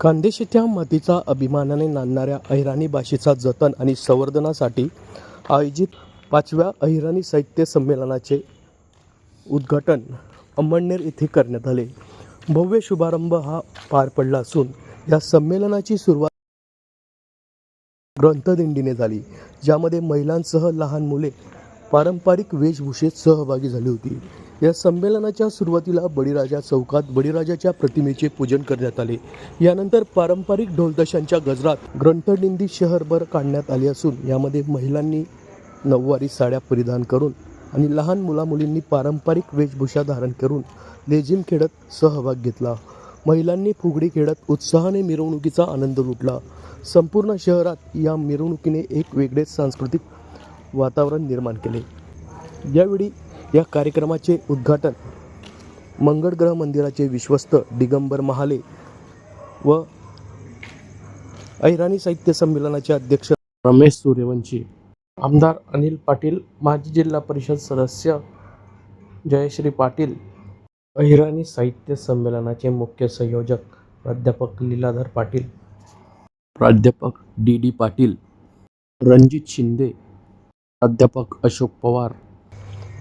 खानदेशाच्या मातीचा अभिमानाने नांदणाऱ्या अहिराणी भाषेचा जतन आणि संवर्धनासाठी आयोजित पाचव्या अहिराणी साहित्य संमेलनाचे उद्घाटन अंमळनेर येथे करण्यात आले. भव्य शुभारंभ हा पार पडला असून या संमेलनाची सुरुवात ग्रंथदिंडीने झाली ज्यामध्ये महिलांसह लहान मुले पारंपरिक वेशभूषेत सहभागी झाली होती. या संमेलनाच्या सुरुवातीला बळीराजा चौकात बळीराजाच्या प्रतिमेचे पूजन करण्यात आले. यानंतर पारंपरिक ढोलताशांच्या गजरात ग्रंथनिंदी शहरभर काढण्यात आली असून यामध्ये महिलांनी नऊवारी साड्या परिधान करून आणि लहान मुलामुलींनी पारंपरिक वेशभूषा धारण करून लेझिम खेळत सहभाग घेतला. महिलांनी फुगडी खेळत उत्साहाने मिरवणुकीचा आनंद लुटला. संपूर्ण शहरात या मिरवणुकीने एक वेगळेच सांस्कृतिक वातावरण निर्माण केले. यावेळी या कार्यक्रमाचे उद्घाटन मंगळग्रह मंदिराचे विश्वस्त दिगंबर महाले व ऐराणी साहित्य संमेलनाचे अध्यक्ष रमेश सूर्यवंशी आमदार अनिल पाटील माजी जिल्हा परिषद सदस्य जयश्री पाटील अहिराणी साहित्य संमेलनाचे मुख्य संयोजक प्राध्यापक लीलाधर पाटील प्राध्यापक डी डी पाटील रणजित शिंदे प्राध्यापक अशोक पवार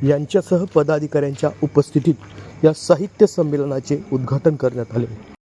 यांच्यासह पदाधिकाऱ्यांच्या उपस्थितीत या साहित्य संमेलनाचे उद्घाटन करण्यात आले.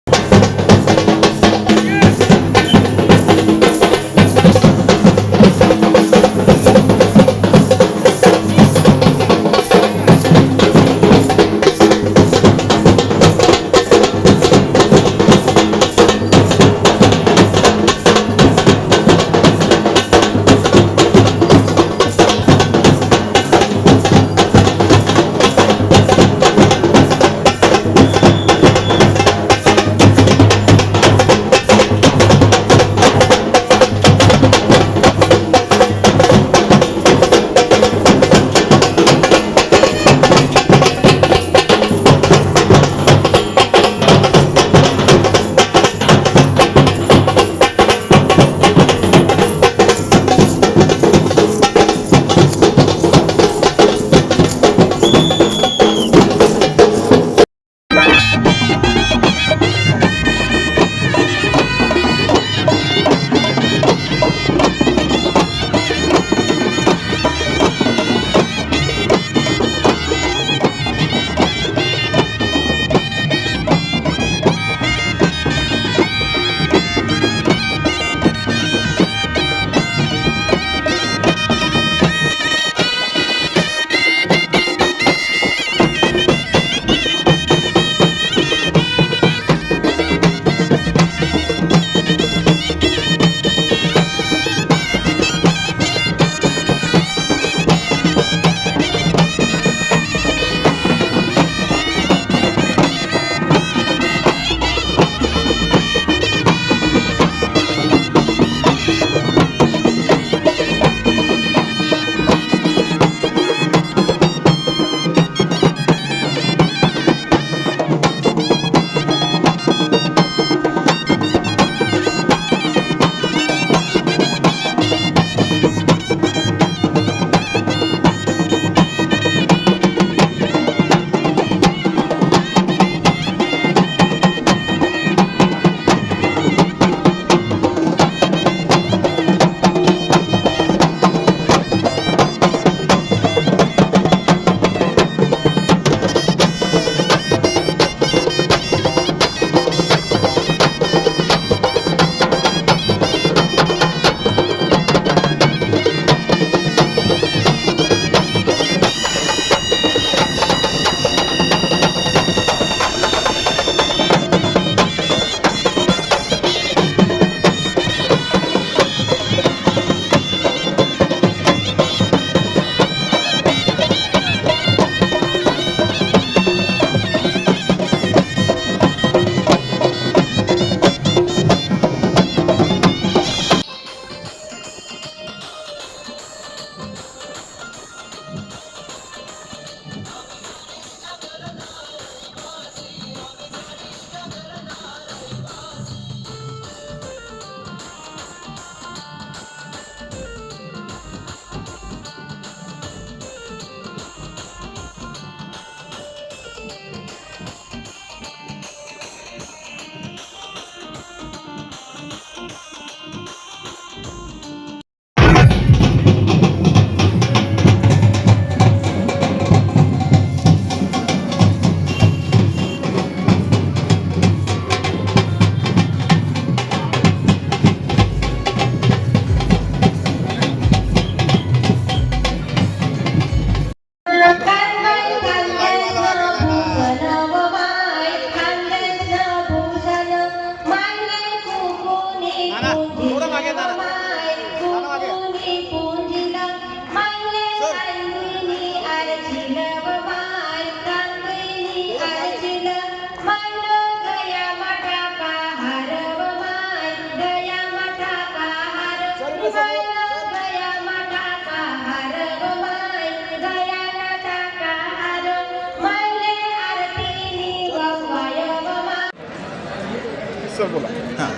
हां.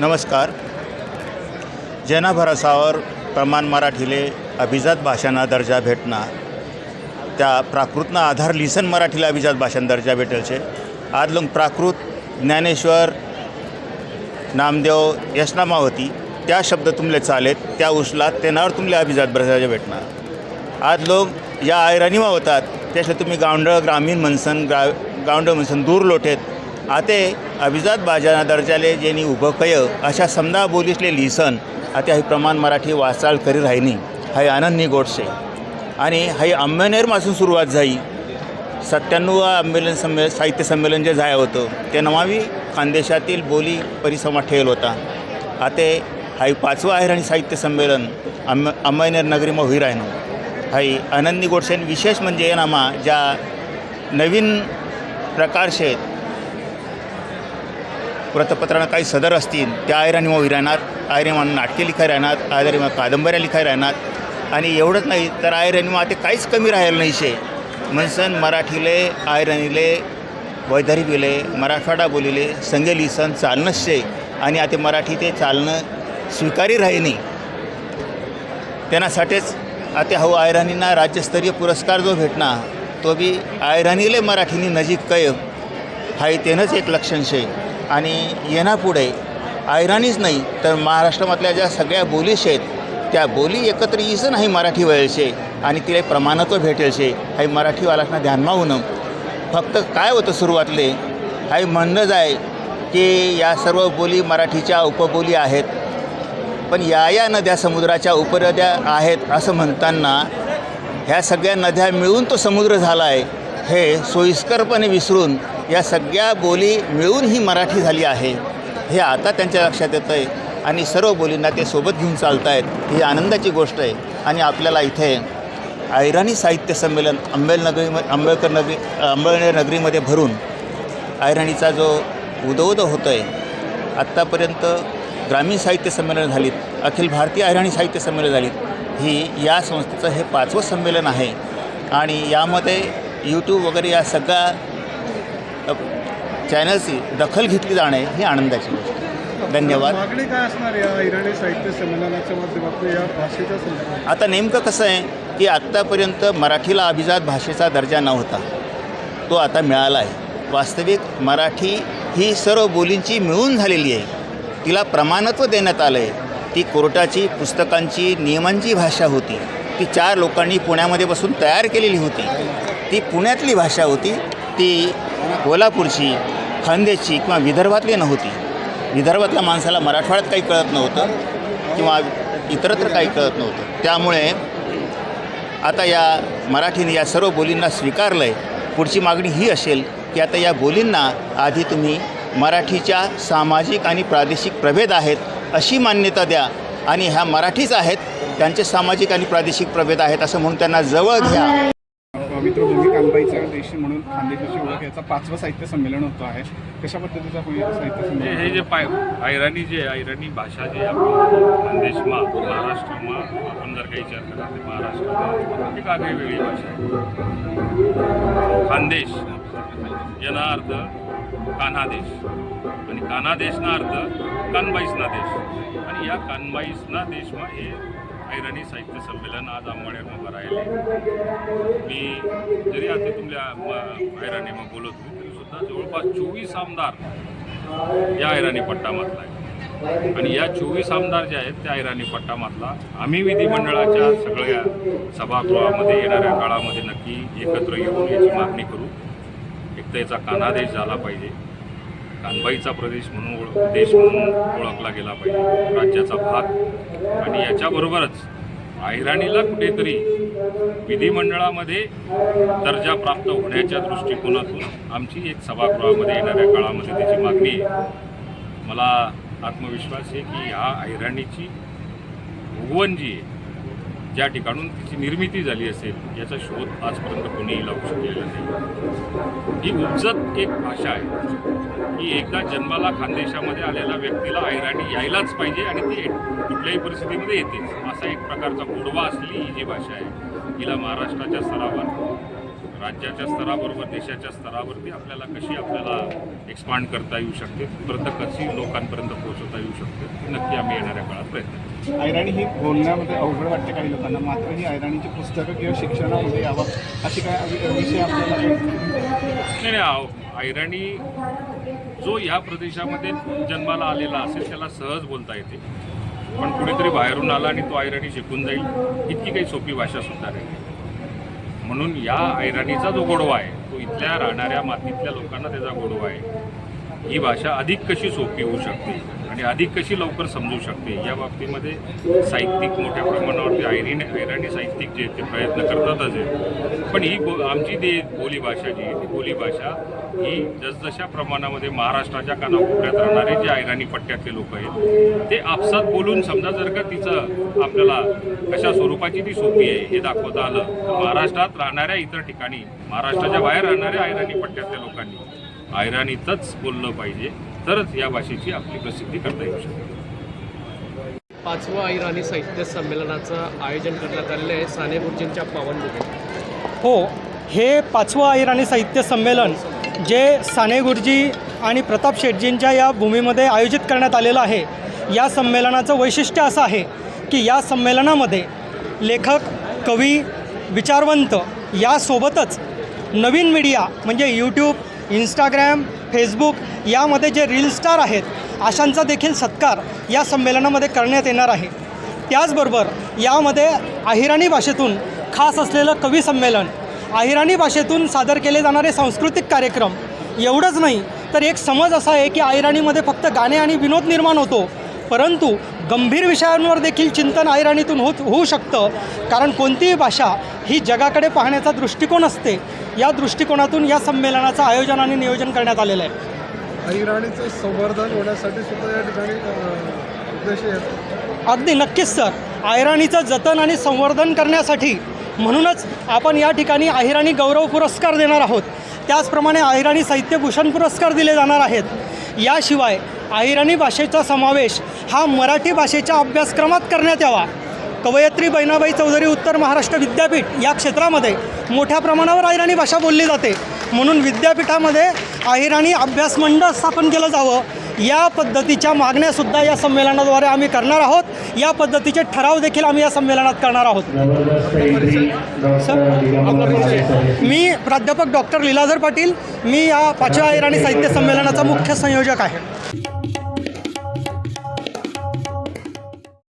नमस्कार. जनाभरासावर प्रमाण मराठीले अभिजात भाषांना दर्जा भेटना त्या प्राकृतना आधार लिसन मराठीला अभिजात भाषांना दर्जा भेटेल છે आज प्राकृत ज्ञानेश्वर नामदेव यशनामा होती त्या शब्द तुमले चालेत त्या उचलात तेनावर तुमले अभिजात दर्जा भेटणार आज लोक या आयराणीमा होतात त्याशिवाय तुम्ही गावंडळ ग्रामीण म्हणसन ग्रा गावंडळ म्हणसन दूर लोटेत आते अभिजात भाषा दर्जाले जेनी उभं कय अशा समदा बोलीसले लिसन आते हे प्रमाण मराठी वाचाळ करी राहिनी हाय आनंदनी गोडसे आणि हाय अंबनेरपासून सुरुवात झाली सत्त्याण्णव आंबेलन संमे साहित्य संमेलन जे जाय होतं ते नवावी खानदेशातील बोली परिसंवाद ठेवला होता. आता हाय पाचवं आहे आणि साहित्य संमेलन अंब अंबनेर नगरीमा होई राहिनो. हाय आनंदी गोडसेन विशेष म्हणजे नामा ज्या नवीन प्रकारचे वृत्तपत्रांना काही सदर असतील त्या आयराणी होई राहणार आयरेमा नाटके लिखाय राहणार आयरेमा कादंबऱ्या लिखाय राहणार आणि एवढंच नाही तर आयरणीमा ते काहीच कमी राहिलं नाही शे म्हणसन मराठीले आयराणीले वैधारी बिले मराठवाडा बोलीले संगे लिसन चालणंच शे आणि आता मराठी ते चालणं स्वीकारी राहिनी. त्यांनासाठीच आता हो आयराणींना राज्यस्तरीय पुरस्कार जो भेटणार तो बी आयराणीले मराठीनी नजीक कय हाय तेनंच एक लक्षण शे आणि येण्यापुढे आयराणीच नाही तर महाराष्ट्रामधल्या ज्या सगळ्या बोली आहेत त्या बोली एकत्र येईच नाही मराठी वयलशे आणि तिला प्रमाणत्व भेटेल शे हाय मराठीवालांना ध्यानमा होणं फक्त काय होतं सुरुवातले? हाय म्हणणं जाय की या सर्व बोली मराठीच्या उपबोली आहेत पण या या नद्या समुद्राच्या उपनद्या आहेत असं म्हणताना ह्या सगळ्या नद्या मिळून तो समुद्र झाला आहे हे सोयीस्करपणे विसरून या सगळ्या बोली मिळून ही मराठी झाली आहे. हे आता त्यांच्या लक्षात येतं आहे आणि सर्व बोलींना ते सोबत घेऊन चालत आहेत ही आनंदाची गोष्ट आहे. आणि आपल्याला इथे ऐराणी साहित्य संमेलन अंबेलनगरी आंबेडकर नगरी अंबळनेर नगरीमध्ये भरून ऐराणीचा जो उदोउद होतो आहे आत्तापर्यंत ग्रामीण साहित्य संमेलन झालीत अखिल भारतीय ऐराणी साहित्य संमेलन झालीत ही या संस्थेचं हे पाचवं संमेलन आहे. आणि यामध्ये यूट्यूब वगैरे या सगळ्या चॅनल्सची दखल घेतली जाणे ही आनंदाची गोष्ट. धन्यवाद. मागणी काय असणार या इराणी साहित्य संमेलनाच्या माध्यमातून या भाषेच्या संदर्भात? आता नेमकं कसं आहे की आत्तापर्यंत मराठीला अभिजात भाषेचा दर्जा नव्हता तो आता मिळाला आहे. वास्तविक मराठी ही सर्व बोलींची मिळून झालेली आहे. तिला प्रमाणत्व देण्यात आलं आहे. ती कोर्टाची पुस्तकांची नियमांची भाषा होती. ती चार लोकांनी पुण्यामध्ये बसून तयार केलेली होती. ती पुण्यातली भाषा होती. ती कोल्हापूरची खानदेशची किंवा विदर्भातली नव्हती. विदर्भातल्या माणसाला मराठवाड्यात काही कळत नव्हतं किंवा इतरत्र काही कळत नव्हतं. त्यामुळे आता या मराठीने या सर्व बोलींना स्वीकारलं आहे पुढची मागणी ही असेल की आता या बोलींना आधी तुम्ही मराठीच्या सामाजिक आणि प्रादेशिक प्रभेद आहेत अशी मान्यता द्या आणि ह्या मराठीच आहेत त्यांचे सामाजिक आणि प्रादेशिक प्रभेद आहेत असं म्हणून त्यांना जवळ घ्या. देश म्हणून खानदेशाची ओळख याचा पाचवं साहित्य संमेलन होतं आहे. कशा पद्धतीचा साहित्य म्हणजे संमेलन हे जे पाय आयराणी जे आयराणी भाषा जे आपली खानदेशमा महाराष्ट्रमा आपण जर काही विचार केला तर महाराष्ट्रात एक आगळी वेगळी भाषा आहे. खानदेश याना अर्थ कान्हादेश आणि कान्हादेशना अर्थ कानबाईसना देश. आणि या कानबाईसना देशमा हे अहिराणी साहित्य संमेलन आज आंबाड्यावर राहिले मी जरी आता तुमल्या मग बोलत होतो तरीसुद्धा जवळपास चोवीस आमदार या अहिराणी पट्टामधला आहे आणि या चोवीस आमदार जे आहेत त्या अहिराणी पट्टामधला आम्ही विधिमंडळाच्या सगळ्या सभागृहामध्ये येणाऱ्या काळामध्ये नक्की एकत्र येऊन याची मागणी करू. एक तर याचा कानादेश झाला पाहिजे. कानबाईचा प्रदेश म्हणून ओळख देश म्हणून ओळखला गेला पाहिजे. राज्याचा भाग. आणि याच्याबरोबरच अहिराणीला कुठेतरी विधिमंडळामध्ये दर्जा प्राप्त होण्याच्या दृष्टिकोनातून आमची एक सभागृहामध्ये येणाऱ्या काळामध्ये त्याची मागणी आहे. मला आत्मविश्वास आहे की ह्या अहिराणीची उगवण जी आहे ज्या ठिकाणून तिची निर्मिती झाली असेल याचा शोध आजपर्यंत कोणीही लावू शकलेला नाही. ही उपजत एक भाषा आहे. की एकदा जन्माला खानदेशामध्ये आलेल्या व्यक्तीला ऐराणी यायलाच पाहिजे आणि ती कुठल्याही परिस्थितीमध्ये येतेच. असा एक प्रकारचा गोडवा असलेली ही जी भाषा आहे हिला महाराष्ट्राच्या स्तरावर राज्याच्या स्तराबरोबर देशाच्या स्तरावरती आपल्याला कशी आपल्याला एक्सपांड करता येऊ शकते? तिथपर्यंत कशी लोकांपर्यंत पोहोचवता येऊ शकते? ती नक्की आम्ही येणाऱ्या काळात प्रयत्न. ऐराणी ही बोलण्यामध्ये अवघड वाटते काही लोकांना. मात्र ही ऐराणीची पुस्तकं किंवा शिक्षणामध्ये यावं अशी काय विषय आपल्याला नाही नाही ऐराणी जो या प्रदेशामध्ये जन्माला आलेला असेल त्याला सहज बोलता येते. पण कुणीतरी बाहेरून आला आणि तो ऐराणी शिकून जाईल. इतकी काही सोपी भाषा सुद्धा नाही. म्हणून या ऐराणीचा जो गोडवा आहे तो इथल्या राहणाऱ्या मातीतल्या लोकांना त्याचा गोडवा आहे. ही भाषा अधिक कशी सोपी होऊ शकते? आणि अधिक कशी लवकर समजू शकते? या बाबतीमध्ये साहित्यिक मोठ्या प्रमाणावरती आयरीन ऐराणी साहित्यिक जे आहेत ते प्रयत्न करतातच आहे पण ही बो आमची जी बोलीभाषा जी आहे ती बोलीभाषा ही जसजशा प्रमाणामध्ये महाराष्ट्राच्या कानाकोपऱ्यात राहणारे जे ऐराणी पट्ट्यातले लोक आहेत ते आपसात बोलून समजा जर का तिचं आपल्याला कशा स्वरूपाची ती सोपी आहे हे दाखवता आलं तर महाराष्ट्रात राहणाऱ्या इतर ठिकाणी महाराष्ट्राच्या बाहेर राहणाऱ्या ऐराणी पट्ट्यातल्या लोकांनी ऐराणीतच बोललं पाहिजे. तरच या भाषेची आपली प्रसिद्धी करता येऊ शकते. पाचवं इराणी साहित्य संमेलनाचं आयोजन करण्यात आलेलं आहे साने गुरुजींच्या पावनभूमीत हो हे पाचवं इराणी साहित्य संमेलन जे साने गुरुजी आणि प्रताप शेटजींच्या या भूमीमध्ये आयोजित करण्यात आलेलं आहे या संमेलनाचं वैशिष्ट्य असं आहे की या संमेलनामध्ये लेखक कवी विचारवंत यासोबतच नवीन मीडिया म्हणजे यूट्यूब इंस्टाग्रॅम फेसबुक यामध्ये जे रील स्टार आहेत अशांचा देखील सत्कार या संमेलनामध्ये करण्यात येणार आहे. त्याचबरोबर यामध्ये अहिराणी भाषेतून खास असलेलं कवी संमेलन अहिराणी भाषेतून सादर केले जाणारे सांस्कृतिक कार्यक्रम एवढंच नाही तर एक समज असा आहे की अहिराणीमध्ये फक्त गाणे आणि विनोद निर्माण होतो परंतु गंभीर विषयांवर देखील चिंतन अहिराणीतून होत होऊ शकतं कारण कोणतीही भाषा ही जगाकडे पाहण्याचा दृष्टिकोन असते या दृष्टिकोनातून या संमेलनाचं आयोजन आणि नियोजन करण्यात आलेलं आहे. ऐराणीचं संवर्धन होण्यासाठी सुद्धा या ठिकाणी उद्देश अगदी नक्कीच सर. अहिराणीचं जतन आणि संवर्धन करण्यासाठी म्हणूनच आपण या ठिकाणी अहिराणी गौरव पुरस्कार देणार आहोत. त्याचप्रमाणे अहिराणी साहित्यभूषण पुरस्कार दिले जाणार आहेत. याशिवाय अहिराणी भाषेचा समावेश हा मराठी भाषेच्या अभ्यासक्रमात करण्यात यावा. कवयित्री बहिणाबाई चौधरी उत्तर महाराष्ट्र विद्यापीठ या क्षेत्रामध्ये मोठ्या प्रमाणावर अहिराणी भाषा बोलली जाते. म्हणून विद्यापीठामध्ये अहिराणी अभ्यास मंडळ स्थापन केलं जावं. या पद्धतीच्या मागण्यासुद्धा या संमेलनाद्वारे आम्ही करणार आहोत. या पद्धतीचे ठराव देखील आम्ही या संमेलनात करणार आहोत. मी प्राध्यापक डॉक्टर लीलाधर पाटील. मी या पाचव्या अहिराणी साहित्य संमेलनाचा मुख्य संयोजक आहे.